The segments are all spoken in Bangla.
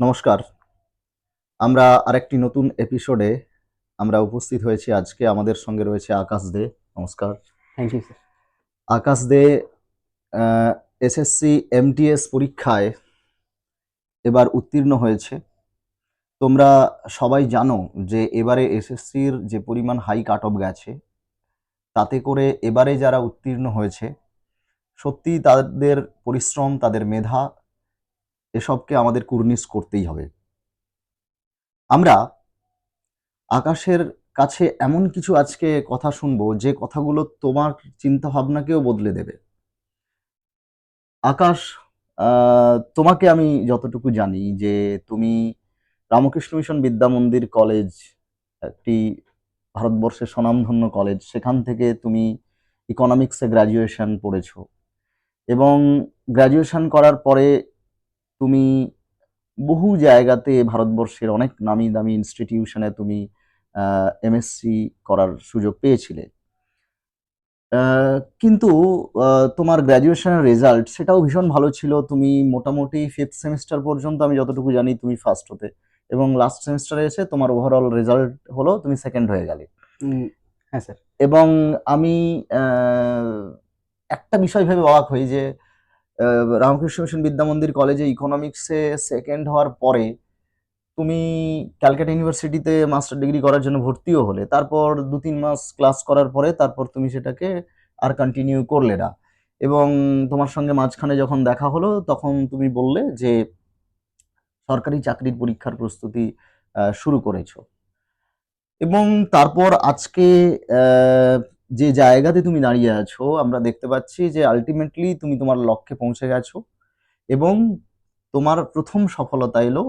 নমস্কার। আমরা আরেকটি নতুন এপিসোডে আমরা উপস্থিত হয়েছি আজকে। আমাদের সঙ্গে রয়েছে আকাশ দে। নমস্কার। Thank you sir Akash Dey SSC MTS পরীক্ষায় এবার উত্তীর্ণ হয়েছে। তোমরা সবাই জানো যে এবারে এসএসসির যে পরিমাণ হাই কাট অফ গেছে তাতে করে এবারে যারা উত্তীর্ণ হয়েছে সত্যি তাদের পরিশ্রম তাদের মেধা এসবকে আমাদের কুর্নিশ করতেই হবে। আমরা আকাশের কাছে এমন কিছু আজকে কথা শুনব, যে কথাগুলো তোমার চিন্তা ভাবনাকেও বদলে দেবে। আকাশ তোমাকে আমি যতটুকু জানি যে তুমি রামকৃষ্ণ মিশন বিদ্যা মন্দির কলেজ, একটি ভারতবর্ষের স্বনামধন্য কলেজ, সেখান থেকে তুমি ইকোনমিক্সে গ্র্যাজুয়েশন পড়েছো। এবং গ্র্যাজুয়েশন করার পরে তুমি বহু জায়গাতে ভারতবর্ষের অনেক নামি দামি ইনস্টিটিউশনে তুমি এমএসসি করার সুযোগ পেয়েছিলে। কিন্তু তোমার গ্র্যাজুয়েশনের রেজাল্ট সেটাও ভীষণ ভালো ছিল। তুমি মোটামুটি ফিফথ সেমিস্টার পর্যন্ত আমি যতটুকু জানি তুমি ফার্স্ট হতে। এবং লাস্ট সেমিস্টারে এসে তোমার ওভারঅল রেজাল্ট হলো তুমি সেকেন্ড হয়ে গেলে। হ্যাঁ স্যার। এবং আমি একটা বিষয় ভেবে অবাক হই যে রামকৃষ্ণ মিশন বিদ্যা মন্দির কলেজে ইকোনমিক্সে সেকেন্ড হওয়ার পরে তুমি ক্যালকাটা ইউনিভার্সিটিতে মাস্টার ডিগ্রি করার জন্য ভর্তিও হলে। তারপর দু তিন মাস ক্লাস করার পরে তারপর তুমি সেটাকে আর কন্টিনিউ করলে না। এবং তোমার সঙ্গে মাঝখানে যখন দেখা হলো, তখন তুমি বললে যে সরকারি চাকরির পরীক্ষার প্রস্তুতি শুরু করেছ। এবং তারপর আজকে যে জায়গাতে তুমি দাঁড়িয়ে আছো, আমরা দেখতে পাচ্ছি যে আলটিমেটলি তুমি তোমার লক্ষ্যে পৌঁছে গেছো এবং তোমার প্রথম সফলতা এলো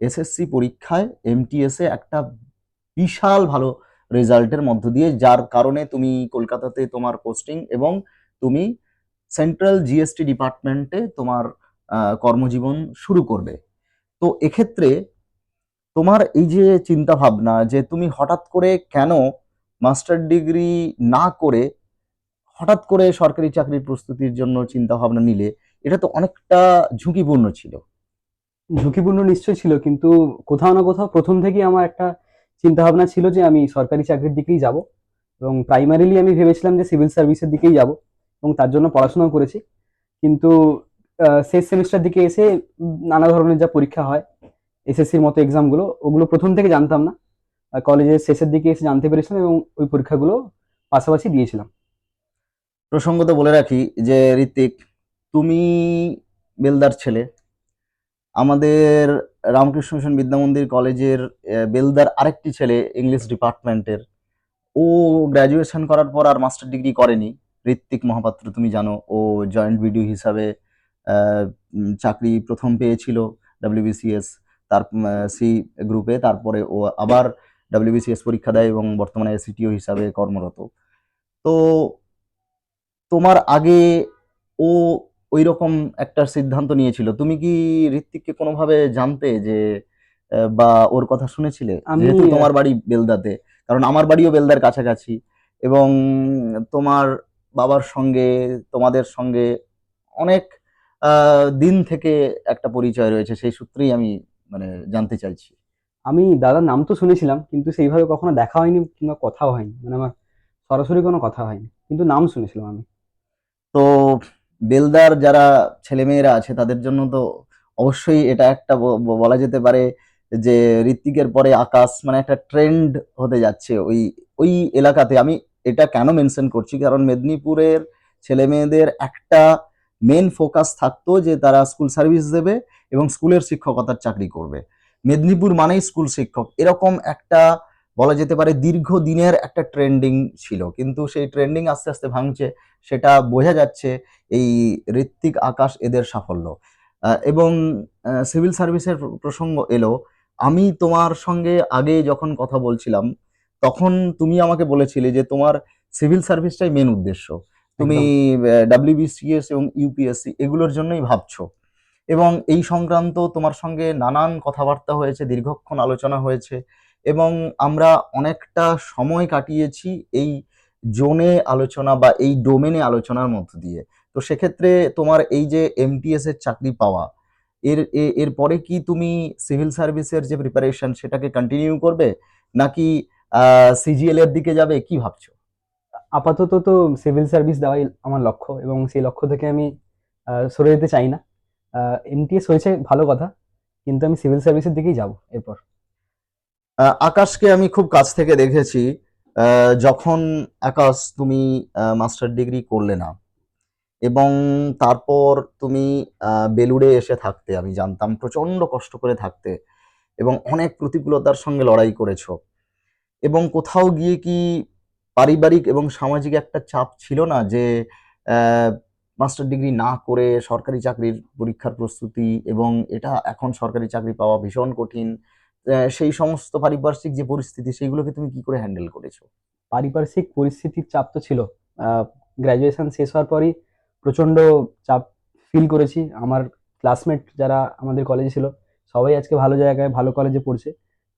এসএসসি পরীক্ষায় এমটিএস একটা বিশাল ভালো রেজাল্টের মধ্য দিয়ে, যার কারণে তুমি কলকাতাতে তোমার পোস্টিং এবং তুমি সেন্ট্রাল জিএসটি ডিপার্টমেন্টে তোমার কর্মজীবন শুরু করবে। তো এক্ষেত্রে তোমার এই যে চিন্তা ভাবনা যে তুমি হঠাৎ করে কেন মাস্টার ডিগ্রি না করে হঠাৎ করে সরকারি চাকরির প্রস্তুতির জন্য চিন্তা ভাবনা নিলে এটা তো অনেকটা ঝুঁকিপূর্ণ ছিল। ঝুঁকিপূর্ণ নিশ্চয় ছিল, কিন্তু কোথাও না কোথাও প্রথম থেকেই আমার একটা চিন্তা ভাবনা ছিল যে আমি সরকারি চাকরির দিকেই যাব এবং প্রাইমারিলি আমি ভেবেছিলাম যে সিভিল সার্ভিসের দিকেই যাব এবং তার জন্য পড়াশোনাও করেছি। কিন্তু শেষ সেমিস্টার দিকে এসে নানা ধরনের যা পরীক্ষা হয় এসএসসির মতো এক্সামগুলো ওগুলো প্রথম থেকে জানতাম না। কলেজের শেষের দিকে এসে জানতে পেরেছিলাম এবং ওই পরীক্ষাগুলো পাশাপাশি দিয়েছিলাম। প্রসঙ্গত বলে রাখি যে, ঋত্বিক, তুমি বেলদার ছেলে। আমাদের রামকৃষ্ণ মিশন বিদ্যা মন্দির কলেজের বেলদার আরেকটি ছেলে ইংলিশ ডিপার্টমেন্টের। ও গ্র্যাজুয়েশন করার পর আর মাস্টার ডিগ্রি করেনি। ঋত্বিক মহাপাত্র, তুমি জানো, ও জয়েন্ট ভিডিও হিসাবে চাকরি প্রথম পেয়েছিল ডাব্লিউবিসিএস তার সি গ্রুপে তারপরে ও আবার ডাব্লিউবিসিএস পরীক্ষা দেয় এবং বর্তমানে সিটিও হিসাবে কর্মরত। তো তোমার আগে ও ওই রকম একটা সিদ্ধান্ত নিয়েছিল। তুমি কি ঋত্বিককে কোনোভাবে জানতে যে বা ওর কথা শুনেছিলে? আমি- যেহেতু তোমার বাড়ি বেলদাতে কারণ আমার বাড়িও বেলদার কাছাকাছি এবং তোমার বাবার সঙ্গে তোমাদের সঙ্গে অনেক দিন থেকে একটা পরিচয় রয়েছে সেই সূত্রেই আমি মানে জানতে চাইছি। আমি দাদার নাম তো শুনেছিলাম, কিন্তু সেইভাবে কখনো দেখা হয়নি কিংবা কথাও হয়নি। মানে আমার সরাসরি কোনো কথা হয়নি, কিন্তু নাম শুনেছিলাম আমি। তো বেলদার যারা ছেলেমেয়েরা আছে, তাদের জন্য তো অবশ্যই এটা একটা বলা যেতে পারে যে ঋত্বিকের পরে আকাশ মানে একটা ট্রেন্ড হতে যাচ্ছে ওই ওই এলাকাতে। আমি এটা কেন মেনশন করছি? কারণ মেদিনীপুরের ছেলেমেয়েদের একটা মেন ফোকাস থাকতো যে তারা স্কুল সার্ভিস দেবে এবং স্কুলের শিক্ষকতার চাকরি করবে। মেদিনীপুর মানেই স্কুল শিক্ষক। এরকম একটা বলা যেতে পারে দীর্ঘদিনের একটা ট্রেন্ডিং ছিল। কিন্তু সেই ট্রেন্ডিং আস্তে আস্তে ভাঙছে সেটা বোঝা যাচ্ছে এই ঋত্বিক আকাশ এদের সাফল্য। এবং সিভিল সার্ভিসের প্রসঙ্গ এলো আমি তোমার সঙ্গে আগে যখন কথা বলছিলাম তখন তুমি আমাকে বলেছিলে যে তোমার সিভিল সার্ভিসটাই মেন উদ্দেশ্য। তুমি ডাব্লিউবিসিএস এবং ইউপিএসসি এগুলোর জন্যই ভাবছ। এবং এই সংক্রান্ত তোমার সঙ্গে নানান কথাবার্তা হয়েছে, দীর্ঘক্ষণ আলোচনা হয়েছে এবং আমরা অনেকটা সময় কাটিয়েছি এই জোনে আলোচনা বা এই ডোমেনে আলোচনার মধ্য দিয়ে। তো সেক্ষেত্রে তোমার এই যে এমটিএস এর চাকরি পাওয়া, এর এরপরে কি তুমি সিভিল সার্ভিসের যে প্রিপারেশন সেটাকে কন্টিনিউ করবে নাকি সিজিএল এর দিকে যাবে? কি ভাবছ? আপাতত তো সিভিল সার্ভিস দেওয়াই আমার লক্ষ্য এবং সেই লক্ষ্য থেকে আমি সরে যেতে চাই না। এমটিএস হয়েছে ভালো কথা, কিন্তু আমি সিভিল সার্ভিসের দিকেই যাব এরপর। আকাশকে আমি খুব কাছ থেকে দেখেছি যখন আকাশ তুমি মাস্টার ডিগ্রি করলে না, এবং তারপর তুমি বেলুড়ে এসে থাকতে, আমি জানতাম প্রচণ্ড কষ্ট করে থাকতে, এবং অনেক প্রতিকূলতার সঙ্গে লড়াই করেছ, এবং কোথাও গিয়ে কি পারিবারিক এবং সামাজিক একটা চাপ ছিল না যে মাস্টার ডিগ্রি না করে সরকারি চাকরির পরীক্ষার প্রস্তুতি এবং এটা এখন সরকারি চাকরি পাওয়া ভীষণ কঠিন সেই সমস্ত পারিপার্শ্বিক যে পরিস্থিতি, সেইগুলোকে তুমি কি করে হ্যান্ডেল করেছ? পারিপার্শ্বিক পরিস্থিতির চাপ তো ছিল। গ্র্যাজুয়েশন শেষ হওয়ার পরই প্রচণ্ড চাপ ফিল করেছি। আমার ক্লাসমেট যারা আমাদের কলেজে ছিল, সবাই আজকে ভালো জায়গায়, ভালো কলেজে পড়ছে।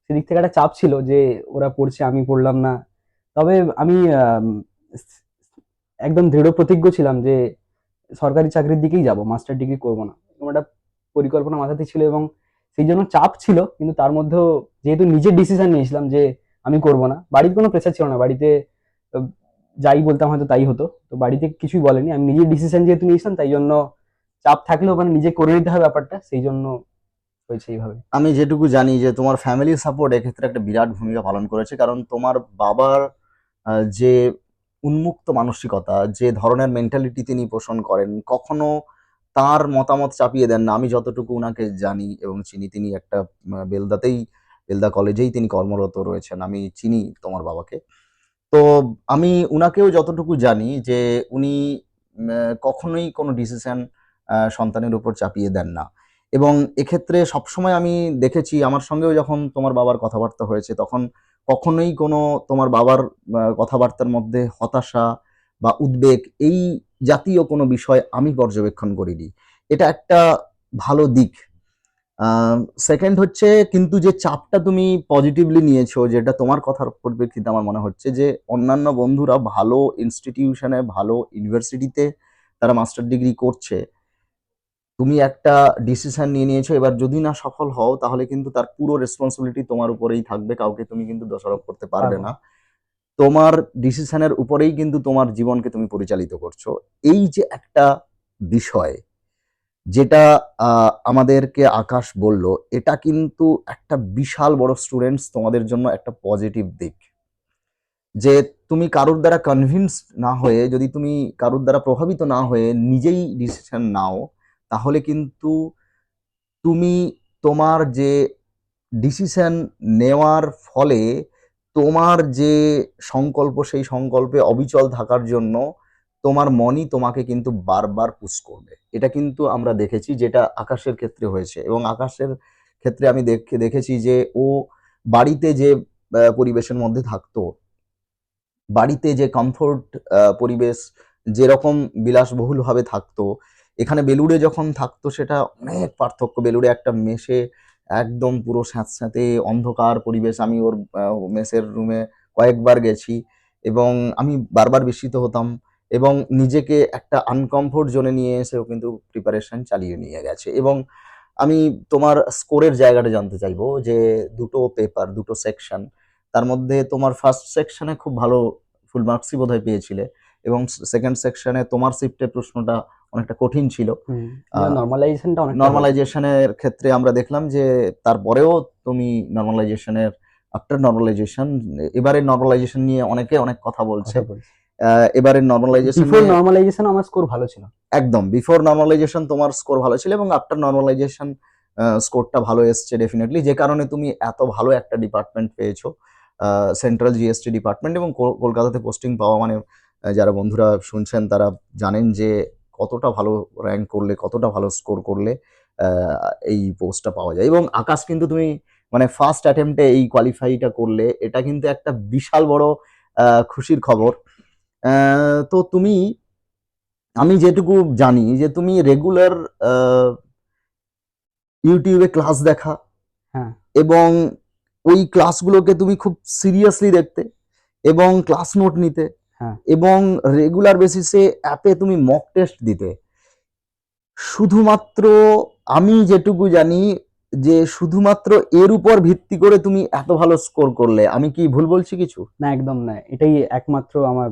সেদিক থেকে একটা চাপ ছিল যে ওরা পড়ছে, আমি পড়লাম না। তবে আমি একদম দৃঢ় প্রতিজ্ঞ ছিলাম যে সরকারি চাকরির দিকেই যাব মাস্টার ডিগ্রি করব না। এরকম একটা পরিকল্পনা মাথাতে ছিল এবং সেই জন্য চাপ ছিল, কিন্তু তার মধ্যেও যেহেতু নিজের ডিসিশন নিয়েছিলাম যে আমি করব না, বাড়ির কোনো প্রেশার ছিল না। বাড়িতে যাই বলতাম হয়তো তাই হতো, তো বাড়িতে কিছুই বলেনি। আমি নিজের ডিসিশন যেহেতু নিয়েছিলাম, তাই জন্য চাপ থাকলেও মানে নিজে করে নিতে হবে ব্যাপারটা, সেই জন্য হয়েছে এইভাবে। আমি যেটুকু জানি যে তোমার ফ্যামিলি সাপোর্ট এক্ষেত্রে একটা বিরাট ভূমিকা পালন করেছে, কারণ তোমার বাবার যে উন্মুক্ত মানসিকতা, যে ধরনের মেন্টালিটি তিনি পোষণ করেন, কখনো তার মতামত চাপিয়ে দেন না। আমি যতটুকু উনাকে জানি এবং চিনি, তিনি একটা বেলদাতেই, বেলদা কলেজেই তিনি কর্মরত রয়েছেন। আমি চিনি তোমার বাবাকে। তো আমি উনাকেও যতটুকু জানি যে উনি কখনোই কোনো ডিসিশন সন্তানের উপর চাপিয়ে দেন না। এবং এক্ষেত্রে সবসময় আমি দেখেছি, আমার সঙ্গেও যখন তোমার বাবার কথাবার্তা হয়েছে, তখন কখনোই কোনো তোমার বাবার কথাবার্তার মধ্যে হতাশা বা উদ্বেগ এই জাতীয় কোনো বিষয় আমি পর্যবেক্ষণ করিনি। এটা একটা ভালো দিক। সেকেন্ড হচ্ছে কিন্তু যে চাপটা তুমি পজিটিভলি নিয়েছো, যেটা তোমার কথার পরিপ্রেক্ষিতে আমার মনে হচ্ছে যে অন্যান্য বন্ধুরা ভালো ইনস্টিটিউশনে ভালো ইউনিভার্সিটিতে তারা মাস্টার ডিগ্রি করছে। তুমি একটা ডিসিশন নিয়ে নিয়েছো এবার যদি না সফল হও তাহলে কিন্তু তার পুরো রেসপন্সিবিলিটি তোমার উপরেই থাকবে কাউকে তুমি কিন্তু দোষারোপ করতে পারবে না। তোমার ডিসিশনের উপরেই কিন্তু তোমার জীবনকে তুমি পরিচালিত করছ। এই যে একটা বিষয় যেটা আহ, আমাদেরকে আকাশ বলল এটা কিন্তু একটা বিশাল বড় স্টুডেন্টস তোমাদের জন্য একটা পজিটিভ দিক। যে তুমি কারোর দ্বারা কনভিন্স না হয়ে যদি তুমি কারোর দ্বারা প্রভাবিত না হয়ে নিজেই ডিসিশন নাও তাহলে কিন্তু তুমি তোমার যে ডিসিশন নেওয়ার ফলে তোমার যে সংকল্প, সেই সংকল্পে অবিচল থাকার জন্য তোমার মনই তোমাকে কিন্তু বারবার পুশ করবে। এটা কিন্তু আমরা দেখেছি যেটা আকাশের ক্ষেত্রে হয়েছে এবং আকাশের ক্ষেত্রে আমি দেখে, দেখেছি যে ও বাড়িতে যে পরিবেশের মধ্যে থাকতো, বাড়িতে যে কমফোর্ট পরিবেশ যেরকম বিলাসবহুলভাবে থাকতো এখানে বেলুড়ে যখন থাকতো সেটা অনেক পার্থক্য। বেলুড়ে একটা মেসে একদম পুরো স্যাঁতস্যাঁতে অন্ধকার পরিবেশ। আমি ওর মেসের রুমে কয়েকবার গেছি এবং আমি বারবার বিস্মিত হতাম এবং নিজেকে একটা আনকমফোর্ট জোনে নিয়ে এসেও কিন্তু প্রিপারেশন চালিয়ে নিয়ে গেছে। এবং আমি তোমার স্কোরের জায়গাটা জানতে চাইব যে দুটো পেপার দুটো সেকশন তার মধ্যে তোমার ফার্স্ট সেকশনে খুব ভালো ফুল মার্কসই বোধহয় পেয়েছিলে। এবং সেকেন্ড সেকশনে তোমার শিফটের প্রশ্নটা অনেকটা কঠিন ছিল। আহ, নর্মালাইজেশনটা অনেক নর্মালাইজেশনের ক্ষেত্রে আমরা দেখলাম যে তারপরেও তুমি নর্মালাইজেশনের আফটার নর্মালাইজেশন এবারের নর্মালাইজেশন নিয়ে অনেকে অনেক কথা বলছে। আহ, এবারের নর্মালাইজেশন বিফোর নর্মালাইজেশন আমার স্কোর ভালো ছিল। একদম বিফোর নর্মালাইজেশন তোমার স্কোর ভালো ছিল এবং আফটার নর্মালাইজেশন স্কোরটা ভালো এসছে ডেফিনেটলি যে কারণে তুমি এত ভালো একটা ডিপার্টমেন্ট পেয়েছ সেন্ট্রাল জিএসটি ডিপার্টমেন্ট এবং কল- কলকাতাতে পোস্টিং পাওয়া মানে যারা বন্ধুরা শুনছেন তারা জানেন যে কতটা ভালো র্যাঙ্ক করলে কতটা ভালো স্কোর করলে এই পোস্টটা পাওয়া যায় এবং আকাশ কিন্তু তুমি মানে ফার্স্ট অ্যাটেম্পটে এই কোয়ালিফাইটা করলে এটা কিন্তু একটা বিশাল বড় খুশির খবর তো তুমি আমি যেটুকু জানি যে তুমি রেগুলার ইউটিউবে ক্লাস দেখা হ্যাঁ। এবং ওই ক্লাসগুলোকে তুমি খুব সিরিয়াসলি দেখতে এবং ক্লাস নোট নিতে। এবং রেগুলার বেসিসে অ্যাপে তুমি মক টেস্ট দিতে। শুধুমাত্র আমি যেটুকু জানি যে শুধুমাত্র এর উপর ভিত্তি করে তুমি এত ভালো স্কোর করলে আমি কি ভুল বলছি কিছু? না একদম না। এটাই একমাত্র আমার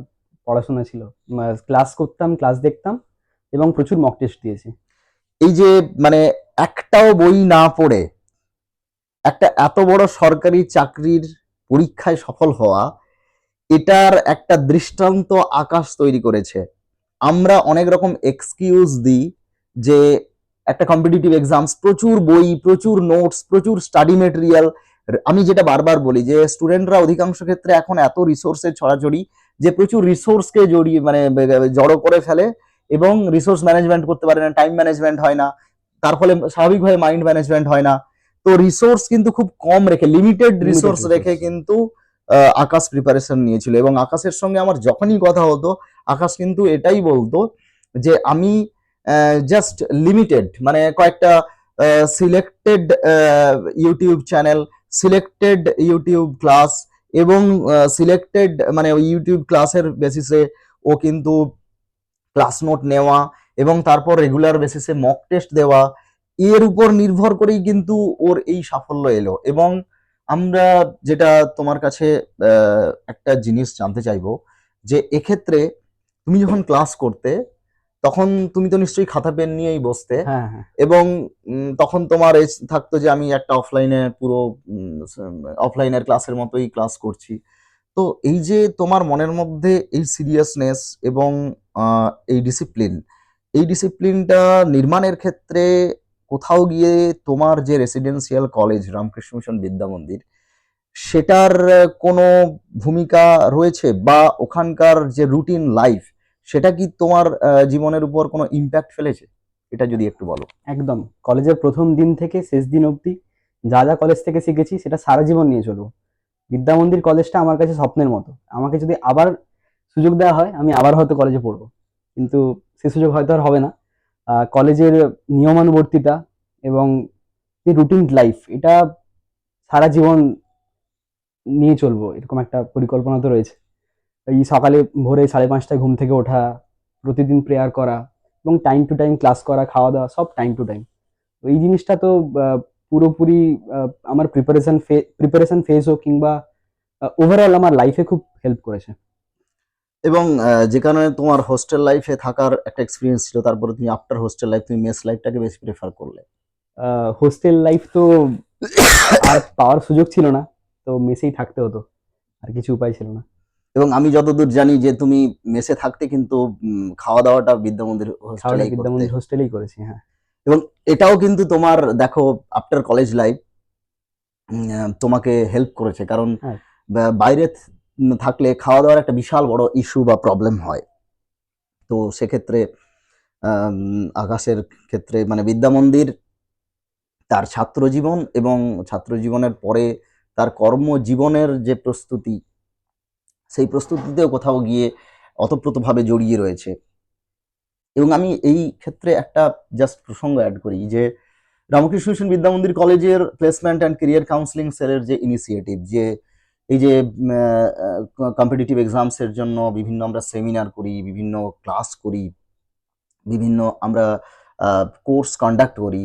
পড়াশোনা ছিল। ক্লাস করতাম ক্লাস দেখতাম এবং প্রচুর মক টেস্ট দিয়েছি। এই যে মানে একটাও বই না পড়ে একটা এত বড় সরকারি চাকরির পরীক্ষায় সফল হওয়া এটার একটা দৃষ্টান্ত আকাশ তৈরি করেছে। আমরা অনেক রকম এক্সকিউজ দিই যে একটা কম্পিটিটিভ এক্সামস প্রচুর বই প্রচুর নোটস প্রচুর স্টাডি মেটেরিয়াল আমি যেটা বারবার বলি যে স্টুডেন্টরা অধিকাংশ ক্ষেত্রে এখন এত রিসোর্সের ছড়াছড়ি যে প্রচুর রিসোর্সকে জড়িয়ে মানে জড়ো করে ফেলে এবং রিসোর্স ম্যানেজমেন্ট করতে পারে না টাইম ম্যানেজমেন্ট হয় না তার ফলে স্বাভাবিকভাবে মাইন্ড ম্যানেজমেন্ট হয় না। তো রিসোর্স কিন্তু খুব কম রেখে লিমিটেড রিসোর্স রেখে কিন্তু আকাশ প্রিপারেশন নিয়েছিল। এবং আকাশের সঙ্গে আমার যখনই কথা হতো, আকাশ কিন্তু এটাই বলতো যে আমি জাস্ট লিমিটেড মানে কয়েকটা selected YouTube channel selected YouTube class এবং সিলেক্টেড মানে ইউটিউব ক্লাসের বেসিসে ও কিন্তু ক্লাস নোট নেওয়া এবং তারপর রেগুলার বেসিসে মক টেস্ট দেওয়া, এর উপর নির্ভর করেই কিন্তু ওর এই সাফল্য এলো। এবং আমরা যেটা তোমার কাছে একটা জিনিস জানতে চাইব যে এক্ষেত্রে তুমি যখন ক্লাস করতে তখন তুমি তো নিশ্চয়ই খাতা পেন নিয়েই বসতে হ্যাঁ হ্যাঁ। এবং তখন তোমার এই থাকতো যে আমি একটা অফলাইনে পুরো অফলাইনের ক্লাসের মতোই ক্লাস করছি। তো এই যে তোমার মনের মধ্যে এই সিরিয়াসনেস এবং এই ডিসিপ্লিন এই ডিসিপ্লিনটা নির্মাণের ক্ষেত্রে কোথাও গিয়ে তোমার যে রেসিডেন্সিয়াল কলেজ রামকৃষ্ণ মিশন বিদ্যা মন্দির, সেটার কোনো ভূমিকা রয়েছে? বা ওখানকার যে রুটিন লাইফ সেটা কি তোমার জীবনের উপর কোনো ইম্প্যাক্ট ফেলেছে? এটা যদি একটু বলো। একদম। কলেজের প্রথম দিন থেকে শেষ দিন অবধি যা যা কলেজ থেকে শিখেছি, সেটা সারা জীবন নিয়ে চলবো। বিদ্যা মন্দির কলেজটা আমার কাছে স্বপ্নের মতো। আমাকে যদি আবার সুযোগ দেওয়া হয়, আমি আবার হয়তো কলেজে পড়ব। কিন্তু সে সুযোগ হয়তো আর হবে না। কলেজের নিয়মানুবর্তিতা এবং যে রুটিন লাইফ এটা সারা জীবন নিয়ে চলবো, এরকম একটা পরিকল্পনা তো রয়েছে। এই সকালে ভোরে সাড়ে পাঁচটায় ঘুম থেকে ওঠা, প্রতিদিন প্রেয়ার করা এবং টাইম টু টাইম ক্লাস করা, খাওয়া দাওয়া, সব টাইম টু টাইম তো এই জিনিসটা তো পুরোপুরি আমার প্রিপারেশন প্রিপারেশন ফেজ হোক কিংবা ওভারঅল আমার লাইফে খুব হেল্প করেছে। এবং যে কারণে তোমার হোস্টেল লাইফে থাকার একটা এক্সপিরিয়েন্স ছিল তারপরে তুমি আফটার হোস্টেল লাইফ তুমি মেস লাইফটাকে বেশি প্রেফার করলে। হোস্টেল লাইফ তো আর পাওয়ার সুযোগ ছিল না তো মেসেই থাকতে হতো আর কিছু উপায় ছিল না। এবং আমি যতদূর জানি যে তুমি মেসে থাকতে কিন্তু খাওয়া দাওয়াটা বিদ্যা মন্দির বিদ্যা মন্দির হোস্টেলেই করেছি হ্যাঁ। এবং এটাও কিন্তু তোমার দেখো আফটার কলেজ লাইফ তোমাকে হেল্প করেছে কারণ হ্যাঁ। বাইরে থাকলে খাওয়া দাওয়ার একটা বিশাল বড় ইস্যু বা প্রবলেম হয়। তো সেক্ষেত্রে আকাশের ক্ষেত্রে মানে বিদ্যা মন্দির, তার ছাত্র জীবন এবং ছাত্র জীবনের পরে তার কর্মজীবনের যে প্রস্তুতি, সেই প্রস্তুতিতেও কোথাও গিয়ে অতপ্রতভাবে জড়িয়ে রয়েছে। এবং আমি এই ক্ষেত্রে একটা জাস্ট প্রসঙ্গ অ্যাড করি যে, রামকৃষ্ণ মিশন বিদ্যা মন্দির কলেজের প্লেসমেন্ট অ্যান্ড কেরিয়ার কাউন্সিলিং সেলের যে ইনিশিয়েটিভ যে এই যে কম্পিটিটিভ এক্সামসের জন্য বিভিন্ন আমরা সেমিনার করি, বিভিন্ন ক্লাস করি, বিভিন্ন আমরা কোর্স কন্ডাক্ট করি।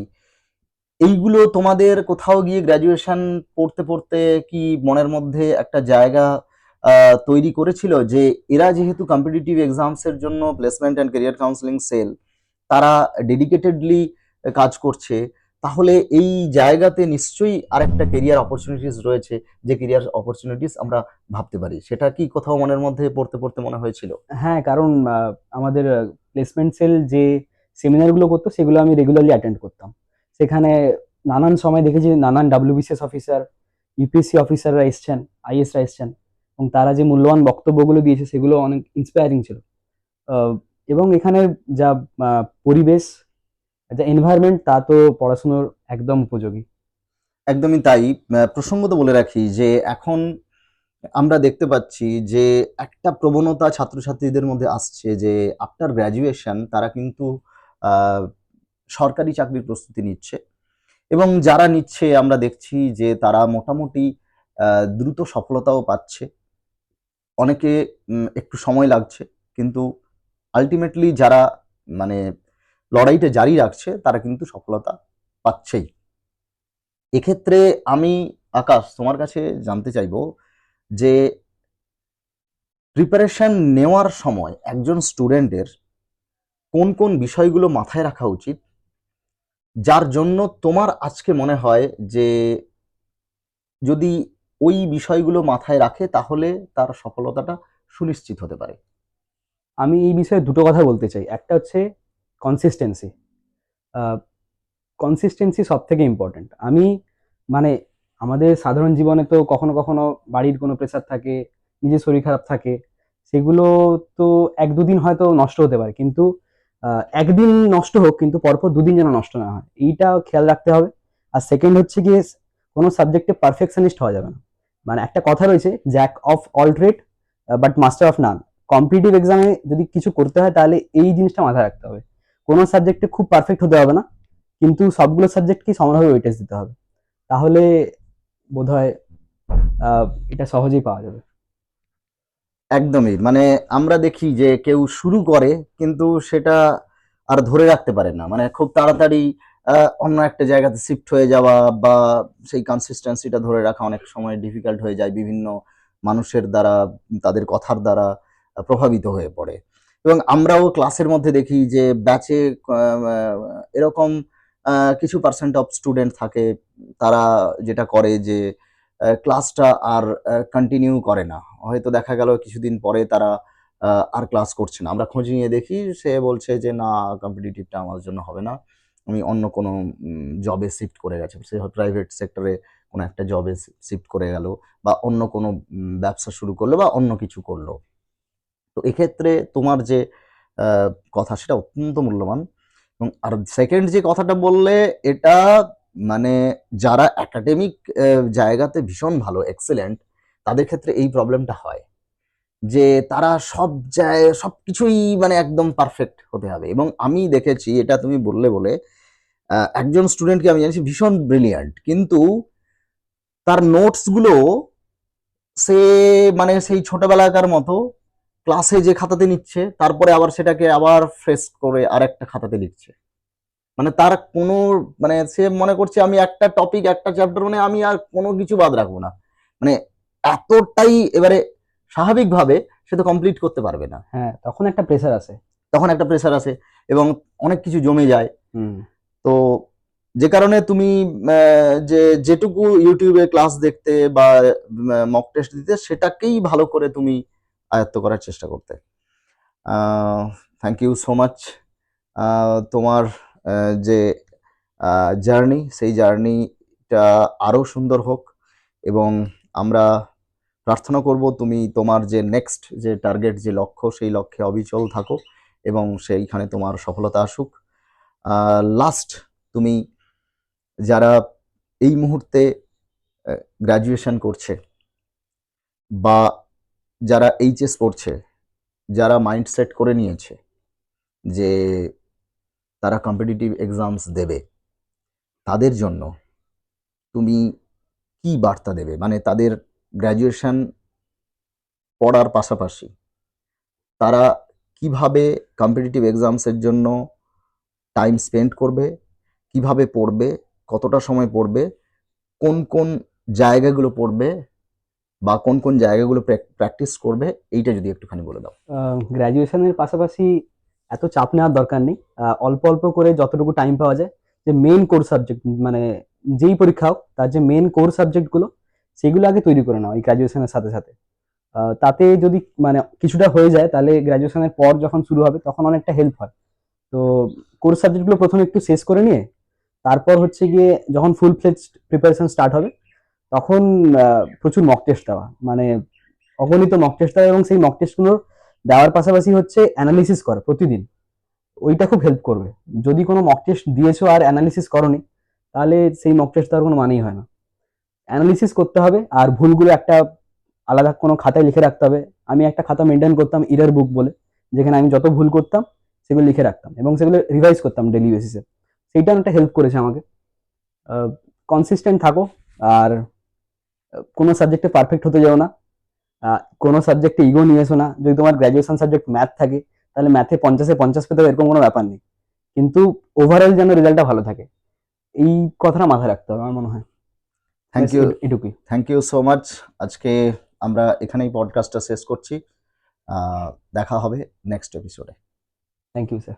এইগুলো তোমাদের কোথাও গিয়ে গ্র্যাজুয়েশন পড়তে পড়তে কি মনের মধ্যে একটা জায়গা তৈরি করেছিল যে এরা যেহেতু কম্পিটিটিভ এক্সামসের জন্য placement and career counselling cell তারা ডেডিকেটেডলি কাজ করছে। তাহলে এই জায়গাতে নিশ্চয়ই আরেকটা কেরিয়ার অপরচুনিটিস রয়েছে, যে কেরিয়ার অপরচুনিটিস আমরা ভাবতে পারি। সেটা কি কোথাও মনের মধ্যে পড়তে পড়তে মনে হয়েছিল? হ্যাঁ কারণ আমাদের প্লেসমেন্ট সেল যে সেমিনারগুলো করতো, সেগুলো আমি রেগুলারলি অ্যাটেন্ড করতাম। সেখানে নানান সময় দেখেছি, নানান ডাব্লিউবিসিএস অফিসার ইউপিএসসি অফিসাররা এসছেন আইএসরা এসছেন, এবং তারা যে মূল্যবান বক্তব্যগুলো দিয়েছে, সেগুলো অনেক ইন্সপায়ারিং ছিল। এবং এখানে যা পরিবেশ যা এনভায়রনমেন্ট তা তো পড়াশুনোর একদম উপযোগী। একদমই তাই। প্রসঙ্গত বলে রাখি যে এখন আমরা দেখতে পাচ্ছি যে একটা প্রবণতা ছাত্রছাত্রীদের মধ্যে আসছে যে আফটার গ্র্যাজুয়েশন তারা কিন্তু সরকারি চাকরির প্রস্তুতি নিচ্ছে এবং যারা নিচ্ছে আমরা দেখছি যে তারা মোটামুটি দ্রুত সফলতাও পাচ্ছে। অনেকে একটু সময় লাগছে কিন্তু আলটিমেটলি যারা মানে লড়াইটা জারি রাখছে, তারা কিন্তু সফলতা পাচ্ছেই। এক্ষেত্রে আমি, আকাশ, তোমার কাছে জানতে চাইব যে প্রিপারেশন নেওয়ার সময় একজন স্টুডেন্টের কোন কোন বিষয়গুলো মাথায় রাখা উচিত, যার জন্য তোমার আজকে মনে হয় যে যদি ওই বিষয়গুলো মাথায় রাখে তাহলে তার সফলতাটা সুনিশ্চিত হতে পারে? আমি এই বিষয়ে দুটো কথা বলতে চাই। একটা হচ্ছে কনসিস্টেন্সি কনসিস্টেন্সি সব থেকে ইম্পর্ট্যান্ট আমি মানে আমাদের সাধারণ জীবনে তো কখনো কখনো বাড়ির কোনো প্রেশার থাকে, নিজের শরীর খারাপ থাকে, সেগুলো তো এক দুদিন হয়তো নষ্ট হতে পারে, কিন্তু একদিন নষ্ট হোক, কিন্তু পরপর দুদিন যেন নষ্ট না হয়, এইটা খেয়াল রাখতে হবে। আর সেকেন্ড হচ্ছে গিয়ে, কোনো সাবজেক্টে পারফেকশনিস্ট হওয়া যাবে না। মানে একটা কথা রয়েছে jack of all trade but master of none competitive এক্সামে যদি কিছু করতে হয়, তাহলে এই জিনিসটা মাথায় রাখতে হবে। কোনো সাবজেক্টে খুব পারফেক্ট হতে হবে না, কিন্তু সবগুলো সাবজেক্টকেই সমানভাবে ওয়েটেজ দিতে হবে। তাহলে বোধহয় এটা সহজেই পাওয়া যাবে। একদমই মানে আমরা দেখি যে কেউ শুরু করে, কিন্তু সেটা আর ধরে রাখতে পারে না। মানে খুব তাড়াতাড়ি অন্য একটা জায়গাতে শিফট হয়ে যাওয়া বা সেই কনসিস্টেন্সিটা ধরে রাখা অনেক সময় ডিফিকাল্ট হয়ে যায় বিভিন্ন মানুষের দ্বারা, তাদের কথার দ্বারা প্রভাবিত হয়ে পড়ে। এবং আমরাও ক্লাসের মধ্যে দেখি যে ব্যাচে এরকম কিছু পার্সেন্ট অফ স্টুডেন্ট থাকে, তারা যেটা করে যে ক্লাসটা আর কন্টিনিউ করে না। হয়তো দেখা গেল কিছুদিন পরে তারা আর ক্লাস করছে না। আমরা খোঁজ নিয়ে দেখি, সে বলছে যে, না কম্পিটিটিভটা আমার জন্য হবে না। আমি অন্য কোনো জবে শিফট করে গেছে। সে প্রাইভেট সেক্টরে কোনো একটা জবে শিফট করে গেল বা অন্য কোনো ব্যবসা শুরু করল বা অন্য কিছু করল। তো এক্ষেত্রে তোমার যে কথা সেটা অত্যন্ত মূল্যবান। এবং আর সেকেন্ড যে কথাটা বললে, এটা মানে যারা একাডেমিক জায়গাতে ভীষণ ভালো এক্সেলেন্ট তাদের ক্ষেত্রে এই প্রবলেমটা হয়। যে তারা সব জায়গায় সব কিছুই মানে একদম পারফেক্ট হতে হবে। এবং আমি দেখেছি, এটা তুমি বললে বলে একজন স্টুডেন্টকে আমি জানিছি ভীষণ ব্রিলিয়ান্ট কিন্তু তার নোটসগুলো সে মানে সেই ছোটবেলাকার মতো ক্লাসে যে খাতাতে নিচ্ছে তারপরে আবার সেটাকে আবার ফ্রেশ করে আর একটা খাতাতে লিখছে। মানে তার কোনো মানে সে মনে করছে আমি একটা টপিক একটা চ্যাপ্টার মানে আমি আর কোনো কিছু বাদ রাখব না। মানে এতটাই এবারে স্বাভাবিকভাবে সে তো কমপ্লিট করতে পারবে না। হ্যাঁ তখন একটা প্রেশার আসে। তখন একটা প্রেশার আসে এবং অনেক কিছু জমে যায়। হুম। তো যে কারণে তুমি যে যেটুকু ইউটিউবে ক্লাস দেখতে বা মক টেস্ট দিতে সেটাকেই ভালো করে তুমি আয়ত্ত করার চেষ্টা করতে। থ্যাংক ইউ সো মাচ তোমার যে জার্নি সেই জার্নিটা আরও সুন্দর হোক এবং আমরা প্রার্থনা করব তুমি তোমার যে নেক্সট যে টার্গেট যে লক্ষ্য, সেই লক্ষ্যে অবিচল থাকো এবং সেইখানে তোমার সফলতা আসুক। লাস্ট তুমি যারা এই মুহূর্তে গ্র্যাজুয়েশন করছে বা যারা এইচএস পড়ছে, যারা মাইন্ড সেট করে নিয়েছে যে তারা কম্পিটিটিভ এক্সামস দেবে, তাদের জন্য তুমি কি বার্তা দেবে? মানে তাদের গ্র্যাজুয়েশন পড়ার পাশাপাশি তারা কীভাবে কম্পিটিটিভ এক্সামসের জন্য টাইম স্পেন্ড করবে, কীভাবে পড়বে, কতটা সময় পড়বে, কোন কোন জায়গাগুলো পড়বে বা কোন কোন জায়গাগুলো প্র্যাকটিস করবে, এইটা যদি একটুখানি বলে দাও। গ্র্যাজুয়েশনের পাশাপাশি এত চাপ নেওয়ার দরকার নেই। অল্প অল্প করে যতটুকু টাইম পাওয়া যায়, যে মেন কোর সাবজেক্ট মানে যেই পরীক্ষা হোক, তার যে মেন কোর সাবজেক্টগুলো সেগুলো আগে তৈরি করে নাও এই গ্র্যাজুয়েশনের সাথে সাথে। তাতে যদি মানে কিছুটা হয়ে যায়, তাহলে গ্র্যাজুয়েশনের পর যখন শুরু হবে, তখন অনেকটা হেল্প হয়। তো কোর সাবজেক্টগুলো প্রথমে একটু শেষ করে নিয়ে, তারপর হচ্ছে গিয়ে যখন ফুল ফ্লেজ প্রিপারেশন স্টার্ট হবে তখন প্রচুর মক টেস্ট দেওয়া। মানে অগণিত মক টেস্ট দেওয়া এবং সেই মক টেস্টগুলোর দেওয়ার পাশাপাশি হচ্ছে অ্যানালিসিস করা প্রতিদিন। ওইটা খুব হেল্প করবে। যদি কোনো মক টেস্ট দিয়েছ আর অ্যানালিসিস করনি, তাহলে সেই মক টেস্ট দেওয়ার কোনো মানেই হয় না। অ্যানালিসিস করতে হবে আর ভুলগুলো একটা আলাদা কোনো খাতায় লিখে রাখতে হবে। আমি একটা খাতা মেনটেন করতাম ইরার বুক বলে, যেখানে আমি যত ভুল করতাম সেগুলো লিখে রাখতাম এবং সেগুলো রিভাইজ করতাম ডেলি বেসিসে সেইটা একটা হেল্প করেছে আমাকে। কনসিস্টেন্ট থাকো আর কোনো সাবজেক্টে পারফেক্ট হতে যাও না। কোনো সাবজেক্টে ইগো নিয়ে এসো না। যদি তোমার গ্র্যাজুয়েশন সাবজেক্ট ম্যাথ থাকে তাহলে ম্যাথে পঞ্চাশে পঞ্চাশ পেতে হবে এরকম কোনো ব্যাপার নেই। কিন্তু ওভারঅল যেন রেজাল্টটা ভালো থাকে এই কথাটা মাথায় রাখতে হবে আমার মনে হয়। থ্যাংক ইউ এটু- এটুকুই। থ্যাংক ইউ সো মাচ আজকে আমরা এখানেই পডকাস্টটা শেষ করছি। দেখা হবে নেক্সট এপিসোডে থ্যাংক ইউ স্যার